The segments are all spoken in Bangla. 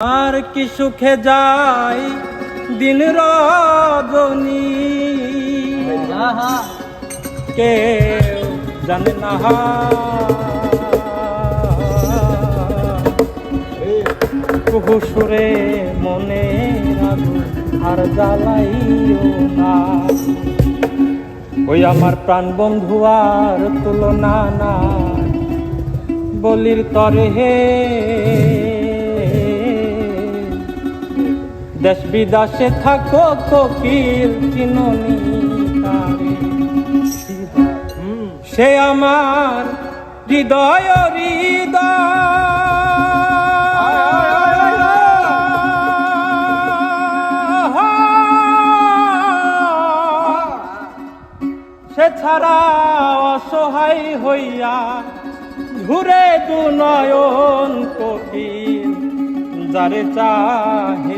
আর কি সুখে যায় দিন রজনী। কেউ জানে না। সুরে মনে আর জ্বালাইও না। ওই আমার প্রাণ বন্ধু আর তুলনা না বলির তরে হে দেশ বিদেশে থাকো কোকিল চিননি সে আমার হৃদয় সে ছাড়া অসহায় হইয়া ঘুরে দু নয়ন কোকিল যারে চাহে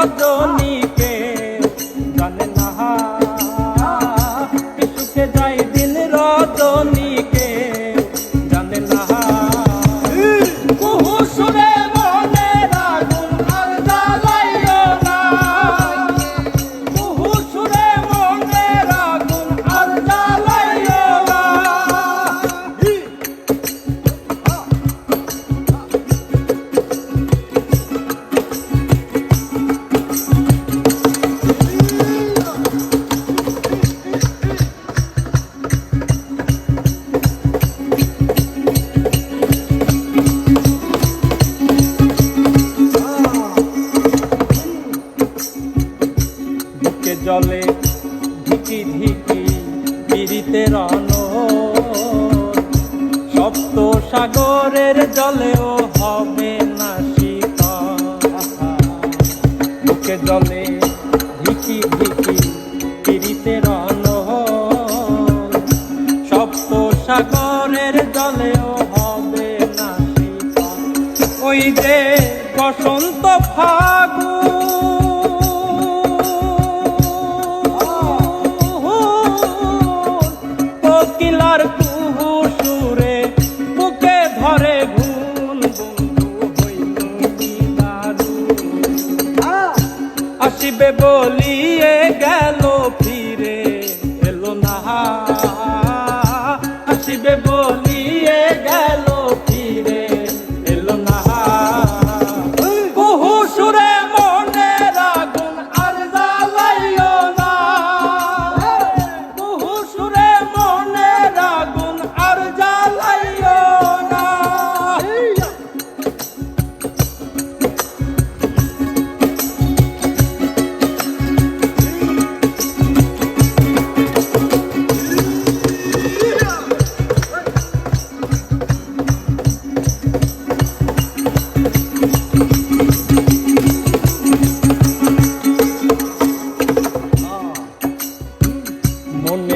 দিন সপ্ত সাগরের জলেও হবে না বুকে জলে ধিকি ধিকি পিরিতে রন সপ্ত সাগরের জলেও হবে না ওই যে বসন্ত ফাগু আসিবে বলিয়ে গেল ফিরে এলো না? আসিবে বলিয়ে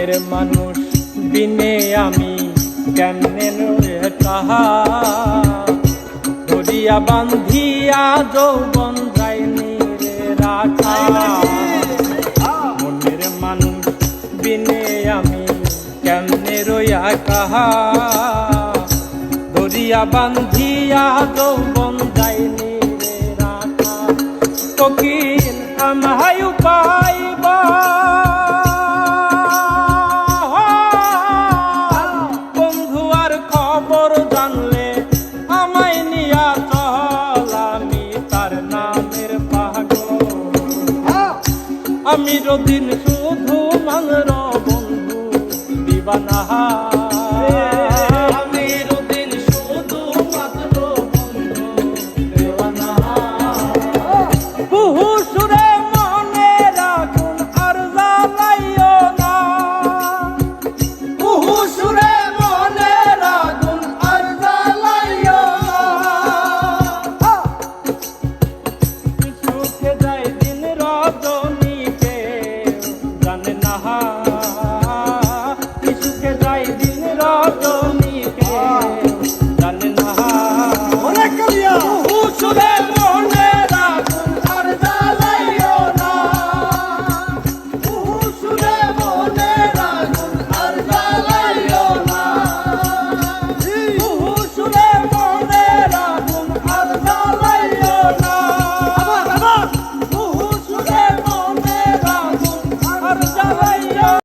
মনের মানুষ, বিনে আমি কেমনে তাহা? ধরিয়া বান্ধিয়া যৌবন যায়নি রে রাখা। মনের মানুষ, বিনে আমি কেমনে রইয়া কাহা ধরিয়া বান্ধিয়া যৌবন যায়নি রে রাখা। কোকিল আমায় পাইবা আমি রদিন শুধু মানর বন্ধু দিবানা